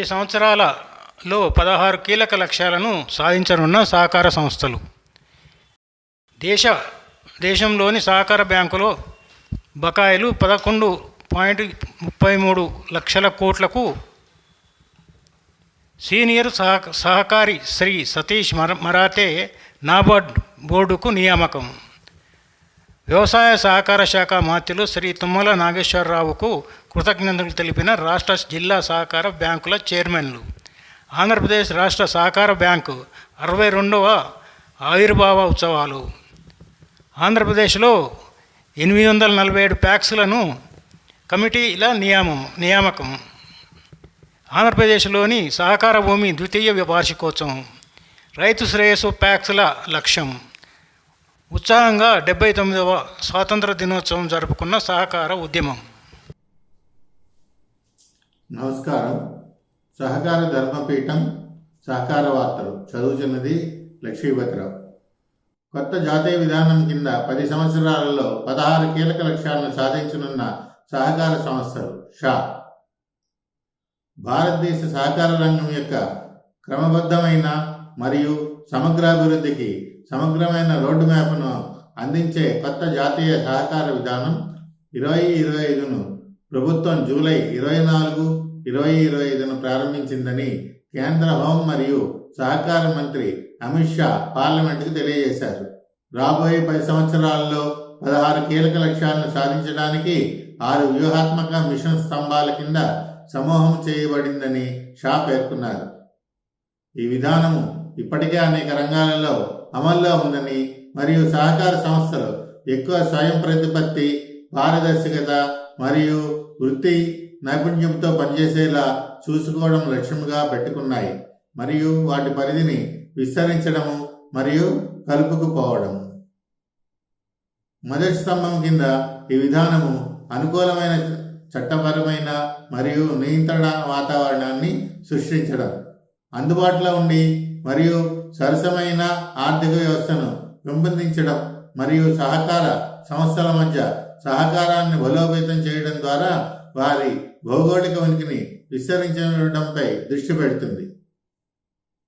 పది సంవత్సరాలలో పదహారు కీలక లక్ష్యాలను సాధించనున్న సహకార సంస్థలు. దేశ దేశంలోని సహకార బ్యాంకులో బకాయిలు పదకొండు పాయింట్ ముప్పై మూడు లక్షల కోట్లకు సీనియర్ సహ సహకారి శ్రీ సతీష్ మర మరాతే నాబార్డ్ బోర్డుకు నియామకం. వ్యవసాయ సహకార శాఖ మాత్యులు శ్రీ తుమ్మల నాగేశ్వరరావుకు కృతజ్ఞతలు తెలిపిన రాష్ట్ర జిల్లా సహకార బ్యాంకుల చైర్మన్లు. ఆంధ్రప్రదేశ్ రాష్ట్ర సహకార బ్యాంకు అరవై రెండవ ఆవిర్భావ ఉత్సవాలు. ఆంధ్రప్రదేశ్లో ఎనిమిది వందల నలభై ఏడు ప్యాక్స్లను కమిటీల నియామం నియామకం. ఆంధ్రప్రదేశ్లోని సహకార భూమి ద్వితీయ వార్షికోత్సవం. రైతు శ్రేయస్సు ప్యాక్స్ల లక్ష్యం. ఉత్సాహంగా డెబ్బై తొమ్మిదవ స్వాతంత్ర దినోత్సవం జరుపుకున్న సహకార ఉద్యమం. నమస్కారం. సహకార ధర్మపీఠం సహకార వార్తలు. చదువుతున్నది లక్ష్మీపతిరావు. కొత్త జాతీయ విధానం కింద పది సంవత్సరాలలో పదహారు కీలక లక్ష్యాలను సాధించనున్న సహకార సంస్థలు షా. భారతదేశ సహకార రంగం యొక్క క్రమబద్ధమైన మరియు సమగ్రాభివృద్ధికి సమగ్రమైన రోడ్డు మ్యాప్ను అందించే కొత్త జాతీయ సహకార విధానం ఇరవై ఇరవై ఐదును ప్రభుత్వం జూలై ఇరవై నాలుగు ఇరవై ఇరవై ఐదును ప్రారంభించిందని కేంద్ర హోం మరియు సహకార మంత్రి అమిత్ షా పార్లమెంటుకు తెలియజేశారు. రాబోయే పది సంవత్సరాల్లో పదహారు కీలక లక్ష్యాలను సాధించడానికి ఆరు వ్యూహాత్మక మిషన్ స్తంభాల కింద సమూహం చేయబడిందని షా పేర్కొన్నారు. ఈ విధానము ఇప్పటికే అనేక రంగాలలో అమల్లో ఉందని మరియు సహకార సంస్థలు ఎక్కువ స్వయం ప్రతిపత్తి పారదర్శకత మరియు వృత్తి నైపుణ్యంతో పనిచేసేలా చూసుకోవడం లక్ష్యంగా పెట్టుకున్నాయి మరియు వాటి పరిధిని విస్తరించడము మరియు కలుపుకుపోవడం. మొదటి స్తంభం కింద ఈ విధానము అనుకూలమైన చట్టపరమైన మరియు నియంత్రణ వాతావరణాన్ని సృష్టించడం. అందుబాటులో ఉండి మరియు సరసమైన ఆర్థిక వ్యవస్థను పెంపొందించడం మరియు సహకార సంస్థల మధ్య సహకారాన్ని బలోపేతం చేయడం ద్వారా వారి భౌగోళిక ఉనికిని విస్తరించడంపై దృష్టి పెడుతుంది.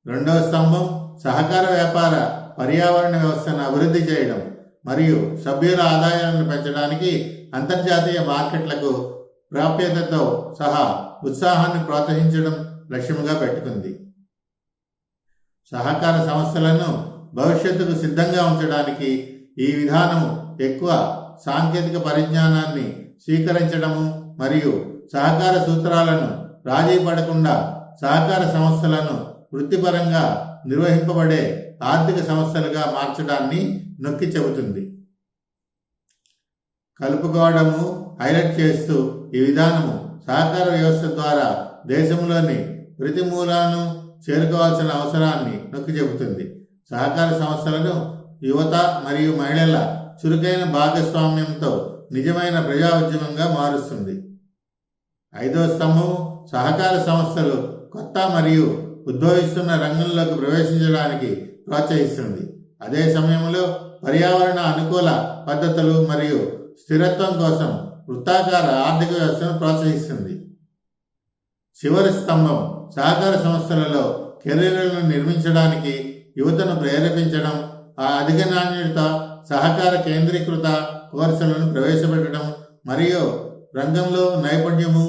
రెండవ స్తంభం సహకార వ్యాపార పర్యావరణ వ్యవస్థను అభివృద్ధి చేయడం మరియు సభ్యుల ఆదాయాలను పెంచడానికి అంతర్జాతీయ మార్కెట్లకు ప్రాప్యతతో సహా ఉత్సాహాన్ని ప్రోత్సహించడం లక్ష్యంగా పెట్టుకుంది. సహకార సంస్థలను భవిష్యత్తుకు సిద్ధంగా ఉంచడానికి ఈ విధానం ఎక్కువ సాంకేతిక పరిజ్ఞానాన్ని స్వీకరించడము మరియు సహకార సూత్రాలను రాజీ పడకుండా సహకార సంస్థలను వృత్తిపరంగా నిర్వహింపబడే ఆర్థిక సంస్థలుగా మార్చడాన్ని నొక్కి చెబుతుంది. కలుపుకోవడము హైలైట్ చేస్తూ ఈ విధానము సహకార వ్యవస్థ ద్వారా దేశంలోని ప్రతి మూలాను చేరుకోవాల్సిన అవసరాన్ని నొక్కి చెబుతుంది. సహకార సంస్థలను యువత మరియు మహిళల చురుకైన భాగస్వామ్యంతో నిజమైన ప్రజా ఉద్యమంగా మారుస్తుంది. ఐదవ స్తంభం సహకార సంస్థలు కొత్త మరియు ఉద్భవిస్తున్న రంగంలోకి ప్రవేశించడానికి ప్రోత్సహిస్తుంది. అదే సమయంలో పర్యావరణ అనుకూల పద్ధతులు మరియు స్థిరత్వం కోసం వృత్తాకార ఆర్థిక వ్యవస్థను ప్రోత్సహిస్తుంది. చివరి స్తంభం సహకార సంస్థలలో కెరీర్లను నిర్మించడానికి యువతను ప్రేరేపించడం ఆ అధిక నాణ్యత సహకార కేంద్రీకృత కోర్సులను ప్రవేశపెట్టడం మరియు రంగంలో నైపుణ్యము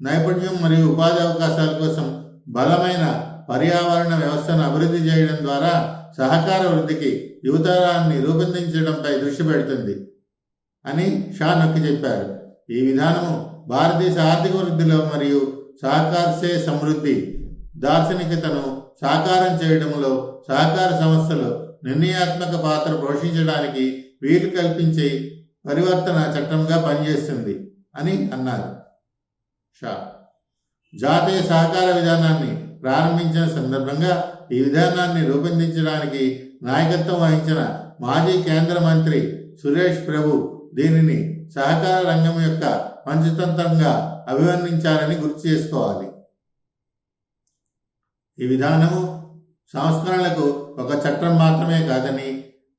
నైపుణ్యం మరియు ఉపాధి అవకాశాల కోసం బలమైన పర్యావరణ వ్యవస్థను అభివృద్ధి చేయడం ద్వారా సహకార వృద్ధికి యువతరాన్ని రూపొందించడంపై దృష్టి పెడుతుంది అని షా నొక్కి చెప్పారు. ఈ విధానము భారతదేశ ఆర్థిక వృద్ధిలో మరియు సహకారసే సమృద్ధి. దార్శనికతను సాకారం చేయడంలో సహకార సంస్థలు నిర్ణయాత్మక పాత్ర పోషించడానికి వీలు కల్పించే పరివర్తన చట్టంగా పనిచేస్తుంది అని అన్నారు. షా. జాతీయ సహకార విధానాన్ని ప్రారంభించిన సందర్భంగా ఈ విధానాన్ని రూపొందించడానికి నాయకత్వం వహించిన మాజీ కేంద్ర మంత్రి సురేష్ ప్రభు దీనిని సహకార రంగం యొక్క పంచతంత్రంగా అభివర్ణించారని గుర్తు చేసుకోవాలి. ఈ విధానము సంస్కరణలకు ఒక చట్టం మాత్రమే కాదని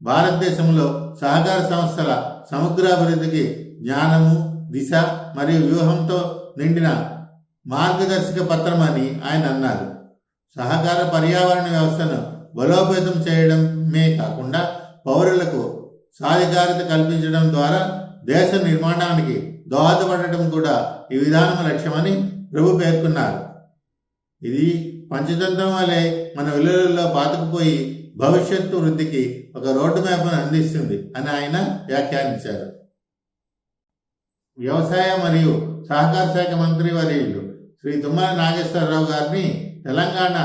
భారతదేశంలో సహకార సంస్థల సమగ్రాభివృద్ధికి జ్ఞానము దిశ మరియు వ్యూహంతో నిండిన మార్గదర్శక పత్రం అని ఆయన అన్నారు. సహకార పర్యావరణ వ్యవస్థను బలోపేతం చేయడమే కాకుండా పౌరులకు సాధికారత కల్పించడం ద్వారా దేశ నిర్మాణానికి దోహదపడటం కూడా ఈ విధానం లక్ష్యమని ప్రభు పేర్కొన్నారు. ఇది పంచతంత్రం వలె మన విలువల్లో పాతకుపోయి భవిష్యత్తు వృద్ధికి ఒక రోడ్డు మ్యాప్ను అందిస్తుంది అని ఆయన వ్యాఖ్యానించారు. వ్యవసాయ మరియు సహకార శాఖ మంత్రి వర్యులు శ్రీ తుమ్మల నాగేశ్వరరావు గారిని తెలంగాణ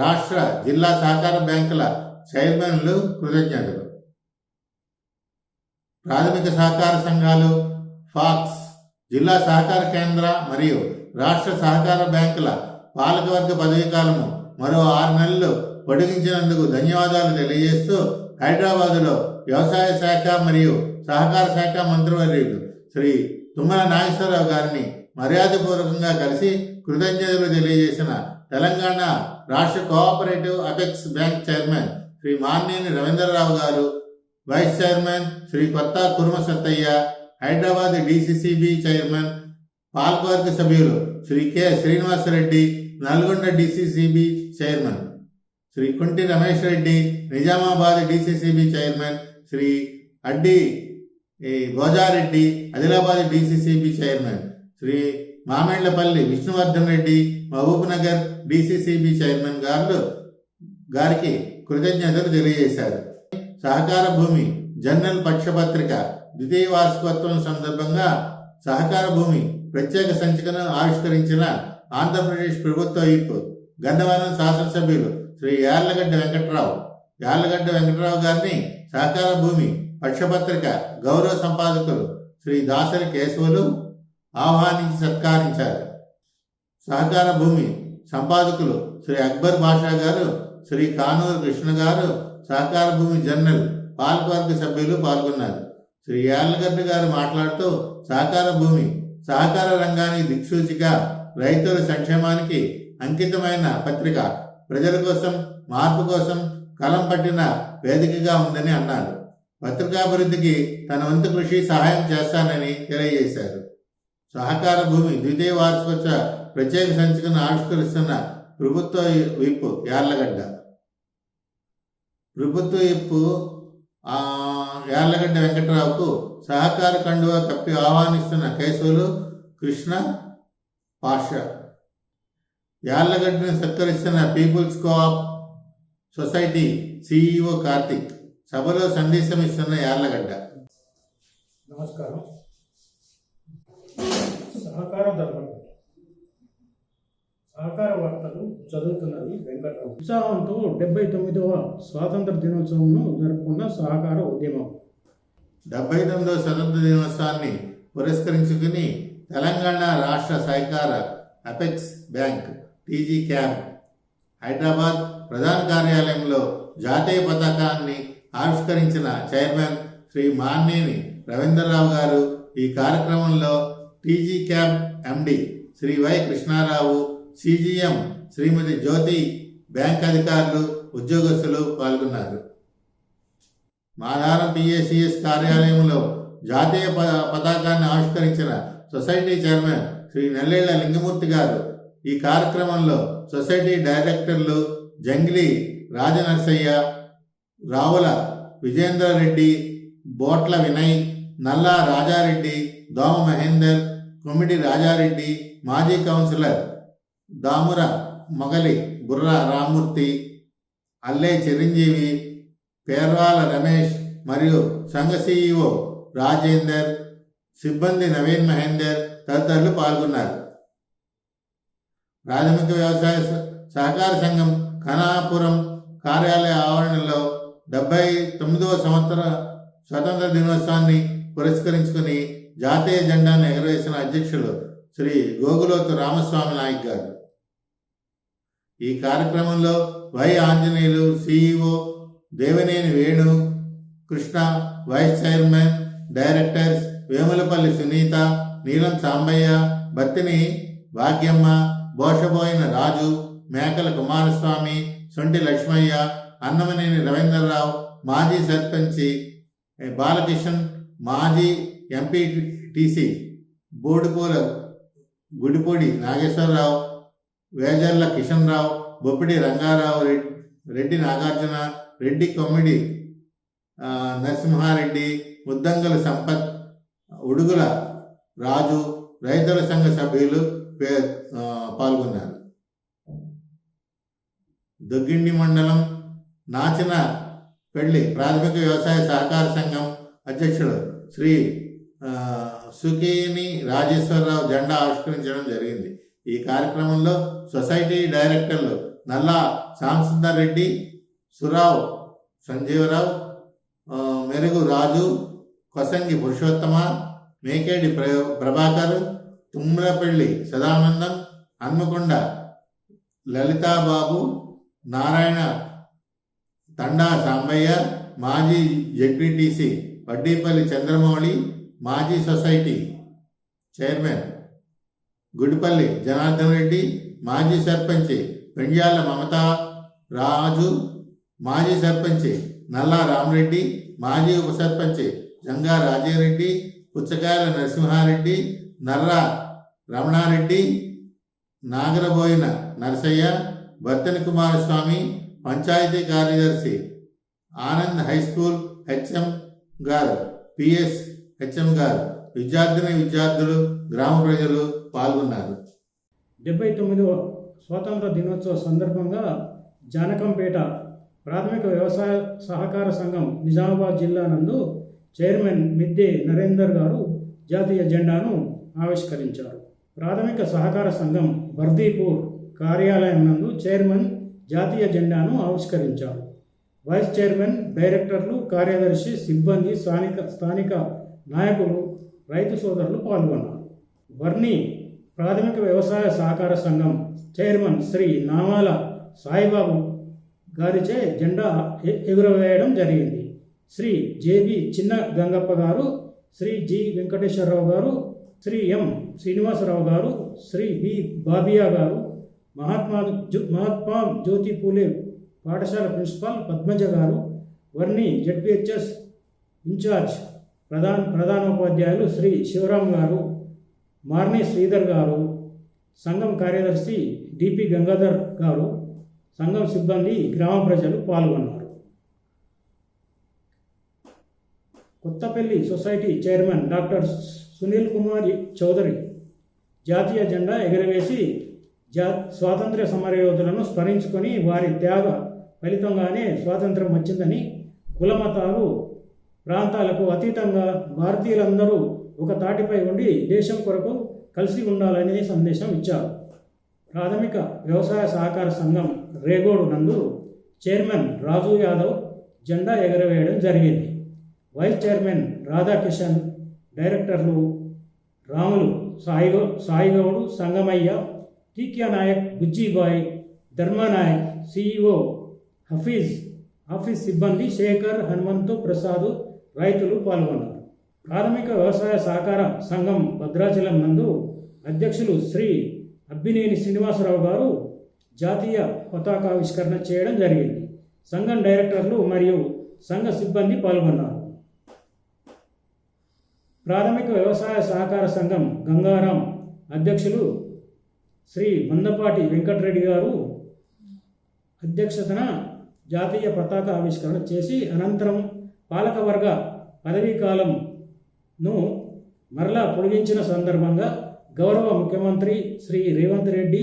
రాష్ట్ర జిల్లా సహకార బ్యాంకుల చైర్మన్లు కృతజ్ఞతలు ప్రాథమిక సహకార సంఘాలు ఫాక్స్ జిల్లా సహకార కేంద్ర మరియు రాష్ట్ర సహకార బ్యాంకుల పాలకవర్గ పదవీ కాలము మరో ఆరు నెలలు పొడిగించినందుకు ధన్యవాదాలు తెలియజేస్తూ హైదరాబాదులో వ్యవసాయ శాఖ మరియు సహకార శాఖ మంత్రివర్యులు శ్రీ తుమ్మల నాగేశ్వరరావు గారిని మర్యాదపూర్వకంగా కలిసి కృతజ్ఞతలు తెలియజేసిన తెలంగాణ రాష్ట్ర cooperative apex bank chairman Shri Manneni Raveendra Rao garu vice chairman Shri Kotha Kurma Sattaiah Hyderabad DCCB chairman పాల్కవర్గ సభ్యులు Shri K Srinivasa Reddy Nalgonda DCCB chairman. Shri Kunti Ramesh Reddy Nizamabad DCCB chairman Shri Addi ఈ Goja Reddy Adilabad DCCB chairman Shri Mamellapalli Vishnuvardhan Reddy Mahabub Nagar DCCB chairman garu గారికి కృతజ్ఞతలు తెలియజేశారు. సహకార భూమి journal పక్షపత్రిక ద్వితీయ వార్షికోత్సవం సందర్భంగా సహకార భూమి ప్రత్యేక సంచికను ఆవిష్కరించిన ఆంధ్రప్రదేశ్ ప్రభుత్వ వైపు గంధవనం శాసనసభ్యులు శ్రీ యార్లగడ్డ వెంకట్రావు. యార్లగడ్డ వెంకట్రావు గారిని సహకార భూమి పక్షపత్రిక గౌరవ సంపాదకులు శ్రీ దాసరి కేశవులు ఆహ్వానించి సత్కరించారు. సహకార భూమి సంపాదకులు శ్రీ అక్బర్ బాషా గారు శ్రీ కానూరు కృష్ణ గారు సహకార భూమి జర్నల్ పాలకవర్గ సభ్యులు పాల్గొన్నారు. శ్రీ యాలగడ్డ గారు మాట్లాడుతూ సహకార భూమి సహకార రంగానికి దిక్సూచిగా రైతుల సంక్షేమానికి అంకితమైన పత్రిక. ప్రజల కోసం మార్పు కోసం కలం పట్టిన వేదికగా ఉందని అన్నారు. పత్రికాభివృద్ధికి తన వంతు కృషి సహాయం చేస్తానని తెలియజేశారు. సహకార భూమి ద్వితీయ వార్షికోత్సవ ప్రత్యేక సంచికను ఆవిష్కరిస్తున్న ప్రభుత్వ విప్పు యార్లగడ్డ ప్రభుత్వ విప్పు ఆ, యార్లగడ్డ వెంకటరావుకు సహకార కండువా కప్పి ఆహ్వానిస్తున్న కేశవులు కృష్ణ పాష. యార్లగడ్డను సత్కరిస్తున్న peoples coop society CEO Karthik సభలో సందేశం ఇస్తున్న యార్లగడ్డ. నమస్కారం. సహకార ధర్మం సహకార వార్తలు చదువుతున్నది వెంకటరావు. ఉత్సాహంతో డెబ్బై తొమ్మిదవ స్వాతంత్ర దినోత్సవంను జరుపుకున్న సహకార ఉద్యమం. డెబ్బై తొమ్మిదవ స్వతంత్ర దినోత్సవాన్ని పురస్కరించుకుని తెలంగాణ రాష్ట్ర సహకార apex bank TG camp Hyderabad ప్రధాన కార్యాలయంలో జాతీయ పతాకాన్ని ఆవిష్కరించిన చైర్మన్ శ్రీ మాన్నేని రవీంద్రరావు గారు ఈ కార్యక్రమంలో TG camp MD Shri Y Krishna Rao CGM Shrimati Jyothi bank అధికారులు ఉద్యోగస్తులు పాల్గొన్నారు. మాధారం పిఏసిఎస్ కార్యాలయంలో జాతీయ ప- పతాకాన్ని ఆవిష్కరించిన సొసైటీ చైర్మన్ శ్రీ నెల్లేళ్ళ లింగమూర్తి గారు ఈ కార్యక్రమంలో సొసైటీ డైరెక్టర్లు జంగ్లీ రాజనరసయ్య రావుల విజేంద్రారెడ్డి బోట్ల వినయ్ నల్లా రాజారెడ్డి దోమ మహేందర్ కొమ్మిడి రాజారెడ్డి మాజీ కౌన్సిలర్ దాముర మొగలి బుర్ర రామూర్తి అల్లే చిరంజీవి పేర్వాల రమేష్ మరియు సంఘ సిఇఓ రాజేందర్ సిబ్బంది నవీన్ మహేందర్ తదితరులు పాల్గొన్నారు. ప్రాథమిక వ్యవసాయ సహకార సంఘం ఖనాపురం కార్యాలయ ఆవరణలో డెబ్బై తొమ్మిదవ సంవత్సర స్వతంత్ర దినోత్సవాన్ని పురస్కరించుకుని జాతీయ జెండాను ఎగరవేసిన అధ్యక్షులు శ్రీ గోగులోతు రామస్వామి నాయక్ గారు. ఈ కార్యక్రమంలో Y Anjaneyulu CEO Devineni Venu Krishna vice chairman directors Vemulapalli Sunitha Neelam Sambaiah Battini Bhagyamma బోషబోయిన రాజు మేకల కుమారస్వామి సొంటి లక్ష్మయ్య అన్నమనేని రవీంద్రరావు మాజీ సర్పంచి బాలకిషన్ మాజీ ఎంపీటీసీ బోడుపూల గుడిపూడి నాగేశ్వరరావు వేజర్ల కిషన్ రావు బొప్పిడి రంగారావు రెడ్డి రెడ్డి నాగార్జున రెడ్డి కొమ్మిడి నరసింహారెడ్డి ముద్దంగల సంపత్ ఉడుగుల రాజు రైతుల సంఘ సభ్యులు పే పాల్గొన్నారు. దొగ్గిండి మండలం నాచిన పెళ్ళి ప్రాథమిక వ్యవసాయ సహకార సంఘం అధ్యక్షుడు శ్రీ సుఖిని సుకేని రాజేశ్వరరావు జెండా ఆవిష్కరించడం జరిగింది. ఈ కార్యక్రమంలో సొసైటీ డైరెక్టర్లు నల్లా సాంసుందర్ రెడ్డి సురావ్ సంజీవరావు మెరుగు రాజు కొసంగి పురుషోత్తమ మేకేడి ప్ర ప్రభాకర్ తుమ్రపల్లి సదానందం హన్మకొండ లలితాబాబు నారాయణ తండా సాంబయ్య మాజీ జడ్పీటీసీ వడ్డీపల్లి చంద్రమౌళి మాజీ సొసైటీ చైర్మన్ గుడిపల్లి జనార్దన్ రెడ్డి మాజీ సర్పంచి పెండ్యాల మమతా రాజు మాజీ సర్పంచి నల్లా రామరెడ్డి మాజీ ఉప సర్పంచి జంగా రాజారెడ్డి పుచ్చకాయల నరసింహారెడ్డి నర్రా రమణారెడ్డి నాగరబోయిన నరసయ్య భర్తని కుమారస్వామి పంచాయతీ కార్యదర్శి Anand high school HM garu PS HM garu విద్యార్థిని విద్యార్థులు గ్రామ ప్రజలు పాల్గొన్నారు. డెబ్బై తొమ్మిదవ స్వాతంత్ర దినోత్సవ సందర్భంగా జానకంపేట ప్రాథమిక వ్యవసాయ సహకార సంఘం నిజామాబాద్ జిల్లా నందు చైర్మన్ మిద్దె నరేందర్ గారు జాతీయ జెండాను ఆవిష్కరించారు. ప్రాథమిక సహకార సంఘం బర్దీపూర్ కార్యాలయం నందు చైర్మన్ జాతీయ జెండాను ఆవిష్కరించారు. వైస్ చైర్మన్ డైరెక్టర్లు కార్యదర్శి సిబ్బంది స్థానిక స్థానిక నాయకులు రైతు సోదరులు పాల్గొన్నారు. వర్ణి ప్రాథమిక వ్యవసాయ సహకార సంఘం చైర్మన్ శ్రీ నామాల సాయిబాబు గారిచే జెండా ఎగురవేయడం జరిగింది. శ్రీ జేబి చిన్న గంగప్ప గారు శ్రీ జి వెంకటేశ్వరరావు గారు శ్రీ ఎం శ్రీనివాసరావు గారు శ్రీ బి బాబియా గారు మహాత్మా జో మహాత్మా జ్యోతి పూలే పాఠశాల ప్రిన్సిపాల్ పద్మజ గారు వర్ణి జడ్పిహెచ్ఎస్ ఇన్ఛార్జ్ ప్రధాన ప్రధానోపాధ్యాయులు శ్రీ శివరాం గారు మార్ని శ్రీధర్ గారు సంఘం కార్యదర్శి డిపి గంగాధర్ గారు సంఘం సిబ్బంది గ్రామ ప్రజలు పాల్గొన్నారు. Kothapalli society chairman doctor Sunil Kumar Chowdary జాతీయ జెండా ఎగరవేసి జా స్వాతంత్ర్య సమరయోధులను స్మరించుకొని వారి త్యాగ ఫలితంగానే స్వాతంత్రం వచ్చిందని కులమతాలు ప్రాంతాలకు అతీతంగా భారతీయులందరూ ఒక తాటిపై ఉండి దేశం కొరకు కలిసి ఉండాలనే సందేశం ఇచ్చారు. ప్రాథమిక వ్యవసాయ సహకార సంఘం రేగోడు నందు చైర్మన్ రాజు యాదవ్ జెండా ఎగరవేయడం జరిగింది. వైస్ చైర్మన్ రాధాకిషన్ డైరెక్టర్లు రాములు సాయిగౌ సాయిగౌడు సంగమయ్య టీక్యా నాయక్ బుజ్జిబాయ్ ధర్మానాయక్ సిఇఓ హఫీజ్ ఆఫీస్ సిబ్బంది శేఖర్ హనుమంతు ప్రసాద్ రైతులు పాల్గొన్నారు. ప్రాథమిక వ్యవసాయ సహకార సంఘం భద్రాచలం నందు అధ్యక్షులు శ్రీ అబ్బినేని శ్రీనివాసరావు గారు జాతీయ పతాకావిష్కరణ చేయడం జరిగింది. సంఘం డైరెక్టర్లు మరియు సంఘ సిబ్బంది పాల్గొన్నారు. ప్రాథమిక వ్యవసాయ సహకార సంఘం గంగారాం అధ్యక్షులు శ్రీ మందపాటి వెంకటరెడ్డి గారు అధ్యక్షతన జాతీయ పతాక ఆవిష్కరణ చేసి అనంతరం పాలకవర్గ పదవీ ను మరలా పొడిగించిన సందర్భంగా గౌరవ ముఖ్యమంత్రి శ్రీ రేవంత్ రెడ్డి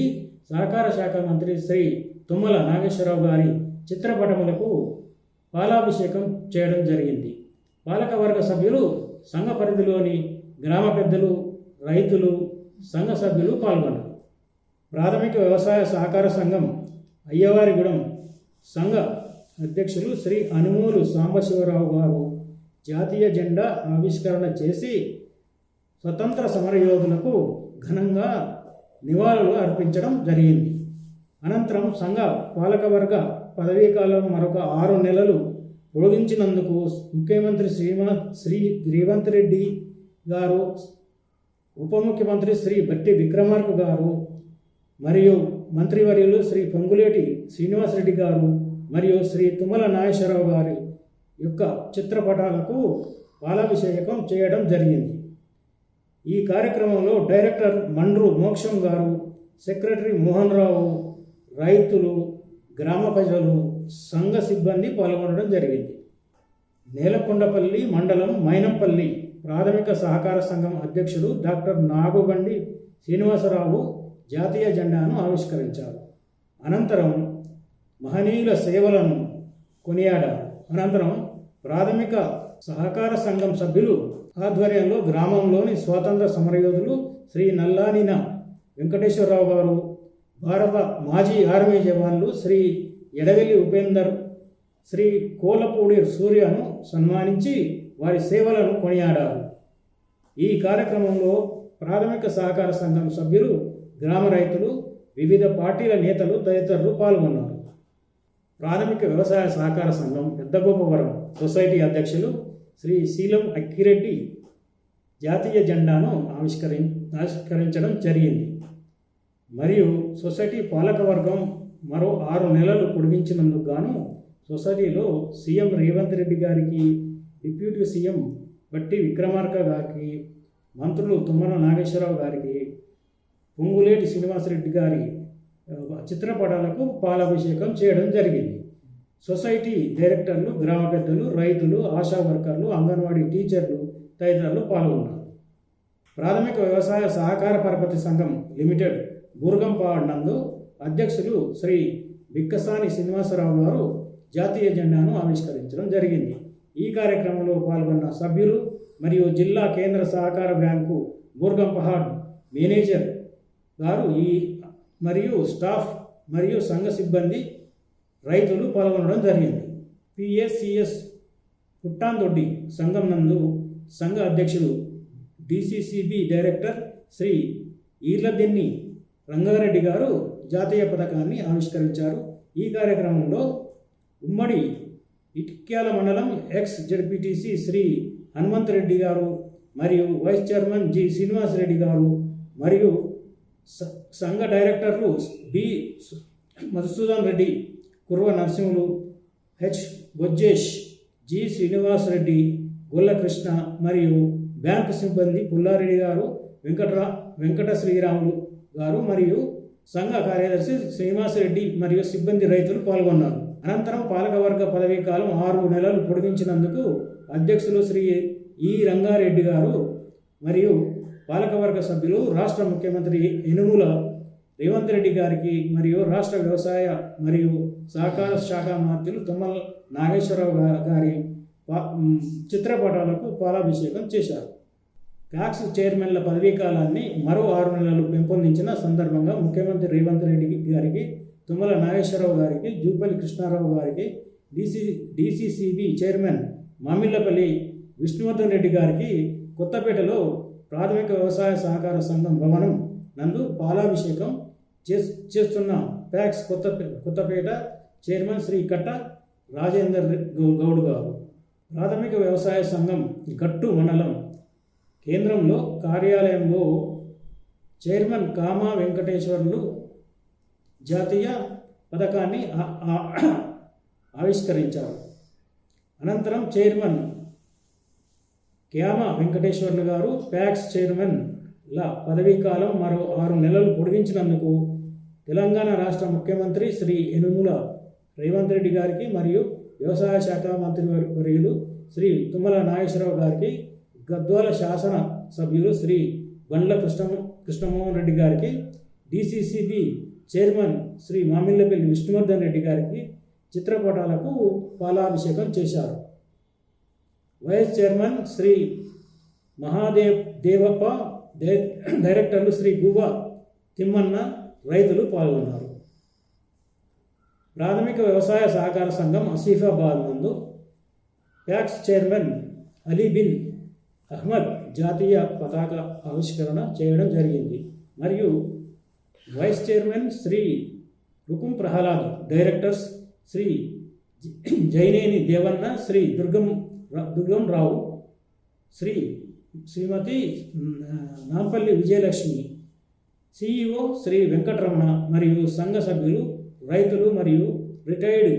సహకార శాఖ మంత్రి శ్రీ తుమ్మల నాగేశ్వరరావు గారి చిత్రపటములకు పాలాభిషేకం చేయడం జరిగింది. పాలకవర్గ సభ్యులు సంఘ పరిధిలోని గ్రామ పెద్దలు రైతులు సంఘ సభ్యులు పాల్గొన్నారు. ప్రాథమిక వ్యవసాయ సహకార సంఘం అయ్యవారిగూడెం సంఘ అధ్యక్షులు శ్రీ అనుమూలు సాంబశివరావు గారు జాతీయ జెండా ఆవిష్కరణ చేసి స్వతంత్ర సమరయోధులకు ఘనంగా నివాళులు అర్పించడం జరిగింది. అనంతరం సంఘ పాలకవర్గ పదవీకాలం మరొక ఆరు నెలలు పొడిగించినందుకు ముఖ్యమంత్రి శ్రీమా శ్రీ రేవంత్ రెడ్డి గారు ఉప ముఖ్యమంత్రి శ్రీ బట్టి విక్రమార్క గారు మరియు మంత్రివర్యులు శ్రీ పొంగులేటి శ్రీనివాసరెడ్డి గారు మరియు శ్రీ తుమ్మల నాగేశ్వరరావు గారి యొక్క చిత్రపటాలకు పాలాభిషేకం చేయడం జరిగింది. ఈ కార్యక్రమంలో డైరెక్టర్ మండ్రు మోక్షం గారు సెక్రటరీ మోహన్ రావు రైతులు గ్రామ ప్రజలు సంఘ సిబ్బంది పాల్గొనడం జరిగింది. నేలకొండపల్లి మండలం మైనంపల్లి ప్రాథమిక సహకార సంఘం అధ్యక్షుడు డాక్టర్ నాగుబండి శ్రీనివాసరావు జాతీయ జెండాను ఆవిష్కరించారు. అనంతరం మహనీయుల సేవలను కొనియాడారు. అనంతరం ప్రాథమిక సహకార సంఘం సభ్యులు ఆధ్వర్యంలో గ్రామంలోని స్వాతంత్ర సమరయోధులు శ్రీ నల్లానిన వెంకటేశ్వరరావు గారు భారత మాజీ ఆర్మీ జవాన్లు శ్రీ ఎడవెల్లి ఉపేందర్ శ్రీ కోలపూడి సూర్యను సన్మానించి వారి సేవలను కొనియాడారు. ఈ కార్యక్రమంలో ప్రాథమిక సహకార సంఘం సభ్యులు గ్రామ రైతులు వివిధ పార్టీల నేతలు తదితరులు పాల్గొన్నారు. ప్రాథమిక వ్యవసాయ సహకార సంఘం పెద్దగోపవరం సొసైటీ అధ్యక్షులు శ్రీ శీలం అక్కిరెడ్డి జాతీయ జెండాను ఆవిష్కరి ఆవిష్కరించడం జరిగింది. మరియు సొసైటీ పాలకవర్గం మరో ఆరు నెలలు పొడిగించినందుకు గాను సొసైటీలో సీఎం రేవంత్ రెడ్డి గారికి డిప్యూటీ సీఎం బట్టి విక్రమార్క గారికి మంత్రులు తుమ్మల నాగేశ్వరరావు గారికి పొంగులేటి శ్రీనివాసరెడ్డి గారి చిత్రపటాలకు పాలాభిషేకం చేయడం జరిగింది. సొసైటీ డైరెక్టర్లు గ్రామ పెద్దలు రైతులు ఆశా వర్కర్లు అంగన్వాడీ టీచర్లు తదితరులు పాల్గొన్నారు. ప్రాథమిక వ్యవసాయ సహకార పరపతి సంఘం లిమిటెడ్ బూర్గంపాడ్ నందు అధ్యక్షులు శ్రీ బిక్కసాని శ్రీనివాసరావు గారు జాతీయ జెండాను ఆవిష్కరించడం జరిగింది. ఈ కార్యక్రమంలో పాల్గొన్న సభ్యులు మరియు జిల్లా కేంద్ర సహకార బ్యాంకు బూర్గంపహాడ్ మేనేజర్ గారు ఈ మరియు స్టాఫ్ మరియు సంఘ సిబ్బంది రైతులు పాల్గొనడం జరిగింది. పిఎస్సిఎస్ పుట్టాందొడ్డి సంఘం నందు సంఘ అధ్యక్షుడు డిసిసిబి డైరెక్టర్ శ్రీ ఈర్లదిన్ని రంగారెడ్డి గారు జాతీయ పథకాన్ని ఆవిష్కరించారు. ఈ కార్యక్రమంలో ఉమ్మడి ఇటిక్యాల మండలం ఎక్స్ జడ్పీటీసీ శ్రీ హనుమంత్ రెడ్డి గారు మరియు vice chairman G Srinivas Reddy garu మరియు సంఘ డైరెక్టర్లు B Madhusudhan Reddy Kurva Narasimhulu H Bojjesh G Srinivas Reddy Gulla Krishna మరియు బ్యాంకు సిబ్బంది పుల్లారెడ్డి గారు వెంకటరా వెంకట శ్రీరాములు గారు మరియు సంఘ కార్యదర్శి శ్రీనివాసరెడ్డి మరియు సిబ్బంది రైతులు పాల్గొన్నారు. అనంతరం పాలకవర్గ పదవీ కాలం ఆరు నెలలు పొడిగించినందుకు అధ్యక్షులు శ్రీ ఈ రంగారెడ్డి గారు మరియు పాలకవర్గ సభ్యులు రాష్ట్ర ముఖ్యమంత్రి యనుమల రేవంత్ రెడ్డి గారికి మరియు రాష్ట్ర వ్యవసాయ మరియు సహకార శాఖ మంత్రులు తుమ్మల నాగేశ్వరరావు గారి చిత్రపటాలకు పాలాభిషేకం చేశారు. కాక్స్ చైర్మన్ల పదవీ కాలాన్ని మరో ఆరు నెలలు పెంపొందించిన సందర్భంగా ముఖ్యమంత్రి రేవంత్ రెడ్డి గారికి తుమ్మల నాగేశ్వరరావు గారికి జూపల్లి కృష్ణారావు గారికి DC DCCB chairman Mamillapalli Vishnuvardhan Reddy గారికి కొత్తపేటలో ప్రాథమిక వ్యవసాయ సహకార సంఘం భవనం నందు పాలాభిషేకం చేస్ చేస్తున్న ప్యాక్స్ కొత్త కొత్తపేట చైర్మన్ శ్రీ కట్ట రాజేందర్ గౌడ్ గారు. ప్రాథమిక వ్యవసాయ సంఘం గట్టు మండలం కేంద్రంలో కార్యాలయంలో చైర్మన్ కామా వెంకటేశ్వర్లు జాతీయ పథకాన్ని ఆవిష్కరించారు. అనంతరం చైర్మన్ క్యామ వెంకటేశ్వర్లు గారు ప్యాక్స్ చైర్మన్ ల పదవీ కాలం మరో ఆరు నెలలు పొడిగించినందుకు తెలంగాణ రాష్ట్ర ముఖ్యమంత్రి శ్రీ ఎనుముల రేవంత్ రెడ్డి గారికి మరియు వ్యవసాయ శాఖ మంత్రి వర్యులు శ్రీ తుమ్మల నాగేశ్వరరావు గారికి గద్వాల శాసన సభ్యులు శ్రీ బండ్ల కృష్ణ కృష్ణమోహన్ రెడ్డి గారికి డిసిసిబి చైర్మన్ శ్రీ మామిళ్ళపల్లి విష్ణువర్ధన్ రెడ్డి గారికి చిత్రపటాలకు పాలాభిషేకం చేశారు. వైస్ చైర్మన్ శ్రీ మహాదేవ్ దేవప్ప డై- డైరెక్టర్లు శ్రీ గువ్వ తిమ్మన్న రైతులు పాల్గొన్నారు. ప్రాథమిక వ్యవసాయ సహకార సంఘం ఆసిఫాబాద్ నందు PACS chairman Ali bin Ahmed జాతీయ పతాక ఆవిష్కరణ చేయడం జరిగింది. మరియు vice chairman Shri Rukum Prahlad directors Shri Jaineni Devanna Shri Durgam Durgam Rao Shri Shrimati Nampally Vijayalakshmi CEO Shri Venkataramana మరియు సంఘ సభ్యులు రైతులు మరియు రిటైర్డ్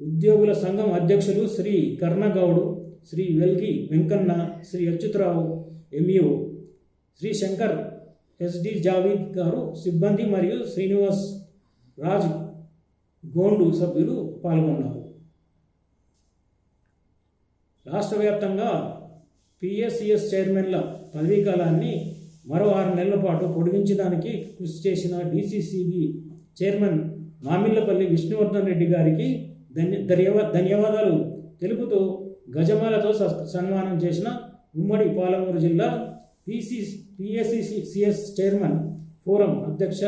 ఉద్యోగుల సంఘం అధ్యక్షులు శ్రీ కర్ణగౌడు శ్రీ వెల్కి వెంకన్న శ్రీ అచ్యుతరావు ఎంఈఓ శ్రీ శంకర్ ఎస్డి జావీద్ గారు సిబ్బంది మరియు శ్రీనివాస్ రాజ్ గోండు సభ్యులు పాల్గొన్నారు. రాష్ట్ర వ్యాప్తంగా పిఎస్సిఎస్ చైర్మన్ల పదవీ కాలాన్ని మరో ఆరు నెలల పాటు పొడిగించడానికి కృషి చేసిన డిసిసిబి చైర్మన్ మామిళ్ళపల్లి విష్ణువర్ధన్ రెడ్డి గారికి ధన్య ధన్యవా ధన్యవాదాలు తెలుపుతూ గజమాలతో స- సన్మానం చేసిన ఉమ్మడి పాలమూరు జిల్లా పిసి పిఎస్సిసిఎస్ చైర్మన్ ఫోరం అధ్యక్ష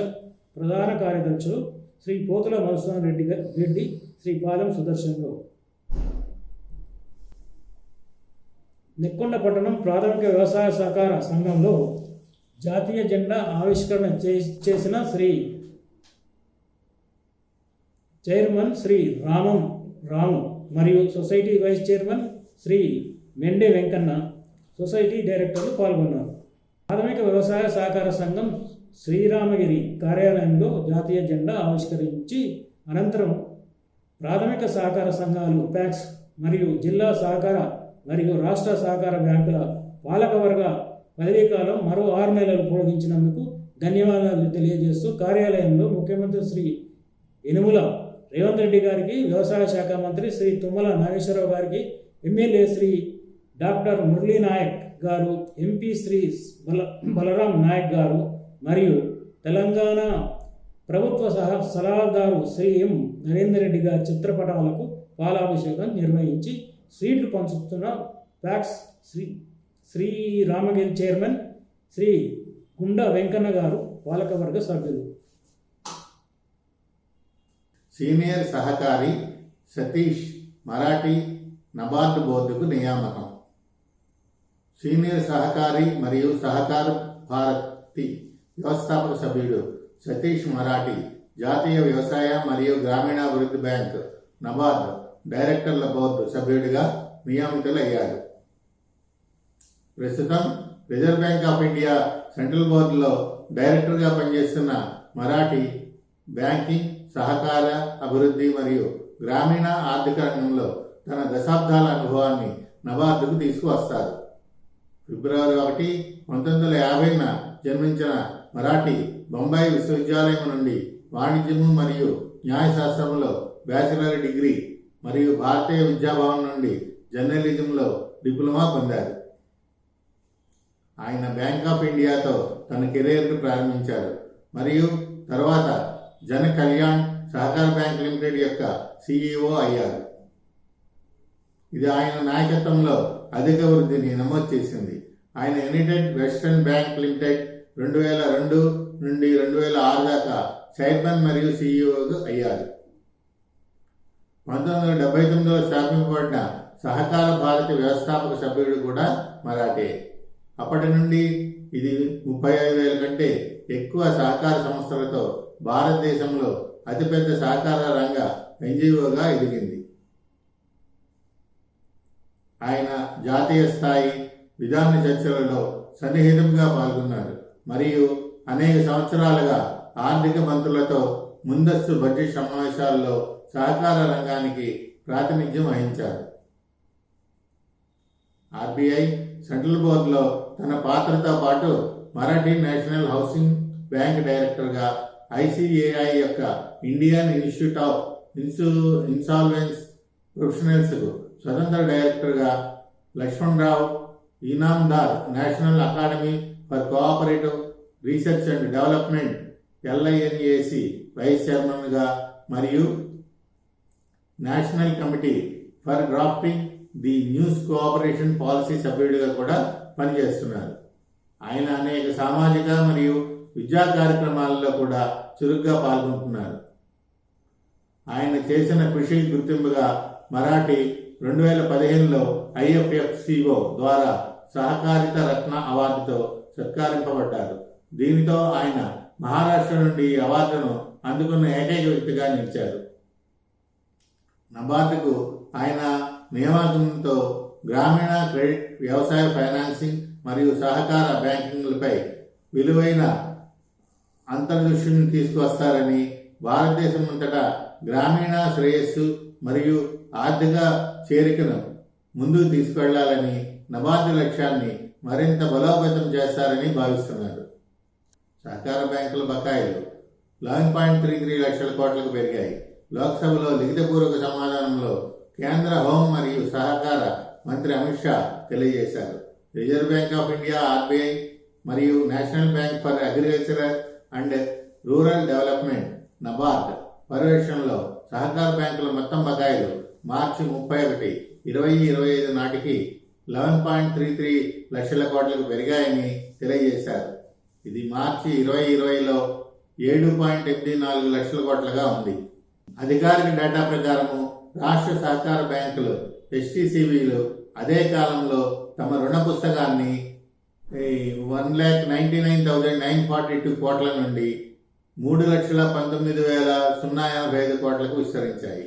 ప్రధాన కార్యదర్శులు శ్రీ పోతుల మధుసూదన్ రెడ్డి రెడ్డి శ్రీ పాలెం సుదర్శన్ గౌడ్ నెక్కొండ పట్టణం ప్రాథమిక వ్యవసాయ సహకార సంఘంలో జాతీయ జెండా ఆవిష్కరణ చే- చేసిన శ్రీ చైర్మన్ శ్రీ రామం రాము మరియు society vice chairman Shri Mende Venkanna society డైరెక్టర్లు పాల్గొన్నారు. ప్రాథమిక వ్యవసాయ సహకార సంఘం శ్రీరామగిరి కార్యాలయంలో జాతీయ జెండా ఆవిష్కరించి అనంతరం ప్రాథమిక సహకార సంఘాలు ప్యాక్స్ మరియు జిల్లా సహకార మరియు రాష్ట్ర సహకార బ్యాంకుల పాలకవర్గ పదవీకాలం మరో ఆరు నెలలు పొడిగించినందుకు ధన్యవాదాలు తెలియజేస్తూ కార్యాలయంలో ముఖ్యమంత్రి శ్రీ ఇనుముల రేవంత్ రెడ్డి గారికి వ్యవసాయ శాఖ మంత్రి శ్రీ తుమ్మల నాగేశ్వరరావు గారికి MLA Shri doctor Murali Nayak garu MP Shri బల బలరాం నాయక్ గారు మరియు తెలంగాణ ప్రభుత్వ సహ సలహాదారు శ్రీ ఎం నరేందర్ రెడ్డి గారి చిత్రపటాలకు పాలాభిషేకం నిర్వహించి స్వీట్లు పంచుతున్న ప్యాక్స్ శ్రీ శ్రీ రామగిరి చైర్మన్ శ్రీ గుండా వెంకన్న గారు పాలకవర్గ సభ్యులు. సీనియర్ సహకారి సతీష్ మరాఠీ నబార్డు బోర్డుకు నియామకం. సీనియర్ సహకారి మరియు సహకార భారతి వ్యవస్థాపక సభ్యుడు సతీష్ మరాఠీ జాతీయ వ్యవసాయ మరియు గ్రామీణాభివృద్ధి బ్యాంక్ నబార్డ్ డైరెక్టర్ల బోర్డు సభ్యుడిగా నియమితులయ్యారు ప్రస్తుతం reserve bank of India central బోర్డులో డైరెక్టర్గా పనిచేస్తున్న మరాఠీ బ్యాంకింగ్ సహకార అభివృద్ధి మరియు గ్రామీణ ఆర్థిక రంగంలో తన దశాబ్దాల అనుభవాన్ని నబార్డుకు తీసుకువస్తారు ఫిబ్రవరి ఒకటి పంతొమ్మిది వందల యాభైన జన్మించిన మరాఠీ బొంబాయి విశ్వవిద్యాలయం నుండి వాణిజ్యము మరియు న్యాయశాస్త్రంలో బ్యాచిలర్ డిగ్రీ మరియు భారతీయ విద్యాభవన్ నుండి జర్నలిజంలో డిప్లొమా పొందారు. ఆయన బ్యాంక్ ఆఫ్ ఇండియాతో తన కెరీర్ను ప్రారంభించారు. మరియు తర్వాత జన కళ్యాణ్ సహకార బ్యాంక్ లిమిటెడ్ యొక్క సిఇఓ అయ్యారు. ఇది ఆయన నాయకత్వంలో అధిక వృద్ధిని నమోదు చేసింది. ఆయన యునైటెడ్ వెస్టర్న్ బ్యాంక్ లిమిటెడ్ రెండు వేల రెండు నుండి రెండు వేల ఆరు దాకా చైర్మన్ మరియు సిఇఓ అయ్యారు. పంతొమ్మిది వందల డెబ్బై తొమ్మిదిలో స్థాపింపబడిన సహకార భారతి వ్యవస్థాపక సభ్యుడు కూడా మరాఠే. అప్పటి నుండి ఇది ముప్పై ఐదు వేల కంటే ఎక్కువ సహకార సంస్థలతో భారతదేశంలో అతిపెద్ద సహకార రంగ ఎన్జిఓగా ఎదిగింది. ఆయన జాతీయ స్థాయి విధాన చర్చలలో సన్నిహితంగా పాల్గొన్నారు. మరియు అనేక సంవత్సరాలుగా ఆర్థిక మంత్రులతో ముందస్తు బడ్జెట్ సమావేశాల్లో సహకార రంగానికి ప్రాతినిధ్యం వహించారు. ఆర్బీఐ సెంట్రల్ బోర్డులో తన పాత్రతో పాటు మరాఠీ నేషనల్ హౌసింగ్ బ్యాంక్ డైరెక్టర్గా ఐసిఏఐ యొక్క ఇండియన్ ఇన్స్టిట్యూట్ ఆఫ్ ఇన్సూ ఇన్సాల్వెన్స్ ప్రొఫెషనల్స్కు స్వతంత్ర డైరెక్టర్గా Lakshmana Rao Inamdar national academy for cooperative research and development LINAC vice చైర్మన్గా మరియు national committee for drafting the news cooperation policy సభ్యుడిగా కూడా పనిచేస్తున్నారు. ఆయన అనేక సామాజిక మరియు విద్యా కార్యక్రమాలలో కూడా చురుగ్గా పాల్గొంటున్నారు. ఆయన చేసిన కృషి గుర్తింపుగా మరాఠీ రెండు వేల పదిహేనులో ఐఎఫ్ఎఫ్సిఓ ద్వారా సహకారిత రత్న అవార్డుతో సత్కరింపబడ్డారు. దీనితో ఆయన మహారాష్ట్ర నుండి ఈ అవార్డును అందుకున్న ఏకైక వ్యక్తిగా నిలిచారు. నబార్డుకు ఆయన నియామకంతో గ్రామీణ క్రెడిట్ వ్యవసాయ ఫైనాన్సింగ్ మరియు సహకార బ్యాంకింగ్లపై విలువైన అంతర్దృష్టిని తీసుకువస్తారని భారతదేశం అంతటా గ్రామీణ శ్రేయస్సు మరియు ఆర్థిక చేరికను ముందుకు తీసుకెళ్ళాలని నబార్డు లక్ష్యాన్ని మరింత బలోపేతం చేస్తారని భావిస్తున్నారు. సహకార బ్యాంకుల బకాయిలు లెవెన్ పాయింట్ త్రీ త్రీ లక్షల కోట్లకు పెరిగాయి. లోక్సభలో లిఖితపూర్వక సమాధానంలో కేంద్ర హోం మరియు సహకార మంత్రి అమిత్ షా తెలియజేశారు. Reserve bank of India RBI మరియు national bank for agriculture and rural development NABARD పర్యవేక్షణలో సహకార బ్యాంకుల మొత్తం బకాయిలు మార్చి ముప్పై ఒకటి ఇరవై ఇరవై ఐదు నాటికి లెవెన్ పాయింట్ త్రీ త్రీ లక్షల కోట్లకు పెరిగాయని తెలియజేశారు. ఇది మార్చి ఇరవై ఇరవైలో ఏడు పాయింట్ ఎనిమిది నాలుగు లక్షల కోట్లుగా ఉంది. అధికారిక డేటా ప్రకారము రాష్ట్ర సహకార బ్యాంకులు ఎస్టీసీబీలు అదే కాలంలో తమ రుణ పుస్తకాన్ని one lakh ninety nine thousand nine forty two కోట్ల నుండి మూడు లక్షల పంతొమ్మిది వేల సున్నా ఎనభై ఐదు కోట్లకు విస్తరించాయి.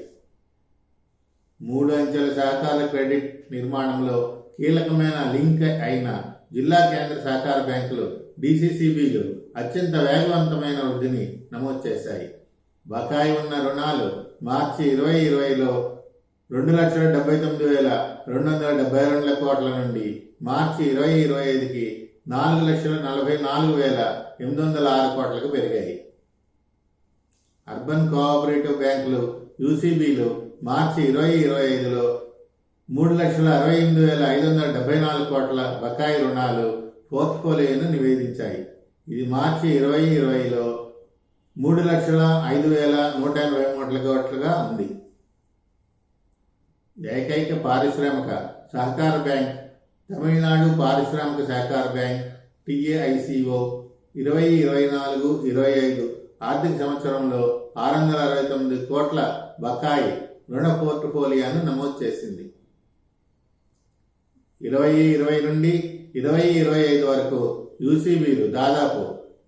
మూడు అంచెల సహకార క్రెడిట్ నిర్మాణంలో కీలకమైన లింక్ అయిన జిల్లా కేంద్ర సహకార బ్యాంకులు డిసిసిబిలు అత్యంత వేగవంతమైన వృద్ధిని నమోదు చేశాయి. బకాయి ఉన్న రుణాలు మార్చి ఇరవై ఇరవైలో రెండు లక్షల డెబ్బై తొమ్మిది వేల రెండు వందల డెబ్బై రెండు కోట్ల నుండి మార్చి ఇరవై ఇరవై ఐదుకి నాలుగు లక్షల నలభై నాలుగు వేల ఎనిమిది వందల ఆరు కోట్లకు పెరిగాయి. అర్బన్ కోఆపరేటివ్ బ్యాంకులు యూసీబీలు మార్చి ఇరవై ఇరవై ఐదులో మూడు లక్షల అరవై ఎనిమిది వేల ఐదు వందల డెబ్బై నాలుగు కోట్ల బకాయి రుణాలు పోర్ట్ఫోలియోను నివేదించాయి. ఇది మార్చి ఇరవై ఇరవైలో మూడు లక్షల ఐదు వేల నూట ఎనభై మూటల కోట్లుగా ఉంది. ఏకైక పారిశ్రామిక సహకార బ్యాంక్ తమిళనాడు పారిశ్రామిక సహకార బ్యాంక్ టిఏఐసిఓ. ఇరవై ఇరవై నాలుగు ఇరవై ఐదు ఆర్థిక సంవత్సరంలో ఆరు వందల అరవై తొమ్మిది కోట్ల బకాయి రుణ పోర్ట్ఫోలియోను నమోదు చేసింది. ఇరవై ఇరవై నుండి ఇరవై ఇరవై ఐదు వరకు యూసీబీలు దాదాపు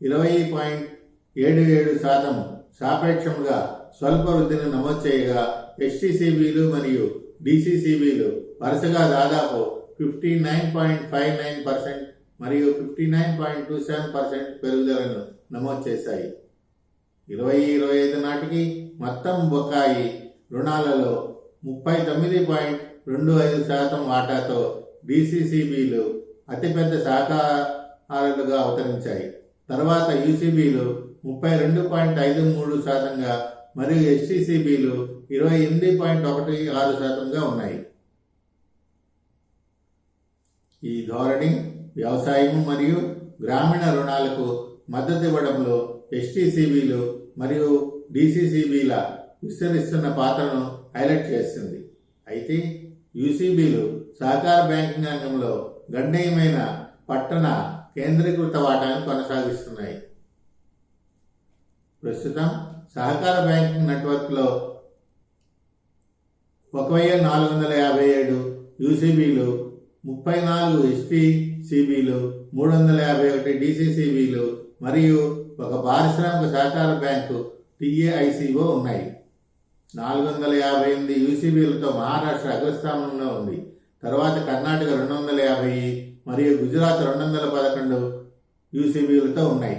ఇరవై పాయింట్ ఏడు ఏడు శాతం సాపేక్షంగా స్వల్ప వృద్ధిని నమోదు చేయగా ఎస్టీసీబీలు మరియు డీసీసీబీలు వరుసగా దాదాపు fifty nine point five nine percent మరియు fifty nine point two seven percent పెరుగుదలను నమోదు చేశాయి. ఇరవై ఇరవై ఐదు నాటికి మొత్తం బొకాయి రుణాలలో ముప్పై తొమ్మిది పాయింట్ రెండు ఐదు శాతం వాటాతో డీసీసీబీలు అతిపెద్ద సహకారులుగా అవతరించాయి. తర్వాత యూసీబీలు ముప్పై రెండు పాయింట్ ఐదు మూడు శాతంగా మరియు ఎస్టీసీబీలు ఇరవై ఎనిమిది పాయింట్ ఒకటి ఆరు శాతంగా ఉన్నాయి. ఈ ధోరణి వ్యవసాయం మరియు గ్రామీణ రుణాలకు మద్దతు ఇవ్వడంలో ఎస్టీసీబీలు మరియు డిసిసిబీల విస్తరిస్తున్న పాత్రను హైలైట్ చేస్తుంది. అయితే యూసీబీలు సహకార బ్యాంకింగ్ రంగంలో గణనీయమైన పట్టణ కేంద్రీకృత వాటాను కొనసాగిస్తున్నాయి. ప్రస్తుతం సహకార బ్యాంకింగ్ నెట్వర్క్లో ఒక వెయ్యి నాలుగు వందల యాభై ఏడు యూసీబీలు ముప్పై నాలుగు ఎస్టీసీబీలు మూడు వందల యాభై ఒకటి డీసీసీబీలు మరియు ఒక పారిశ్రామిక సహకార బ్యాంకు టిఏఐసిఓ ఉన్నాయి. నాలుగు వందల యాభై ఎనిమిది యూసీబీలతో మహారాష్ట్ర అగ్రస్థానంలో ఉంది. తర్వాత కర్ణాటక రెండు వందల యాభై మరియు గుజరాత్ రెండు వందల పదకొండు యూసీబీలతో ఉన్నాయి.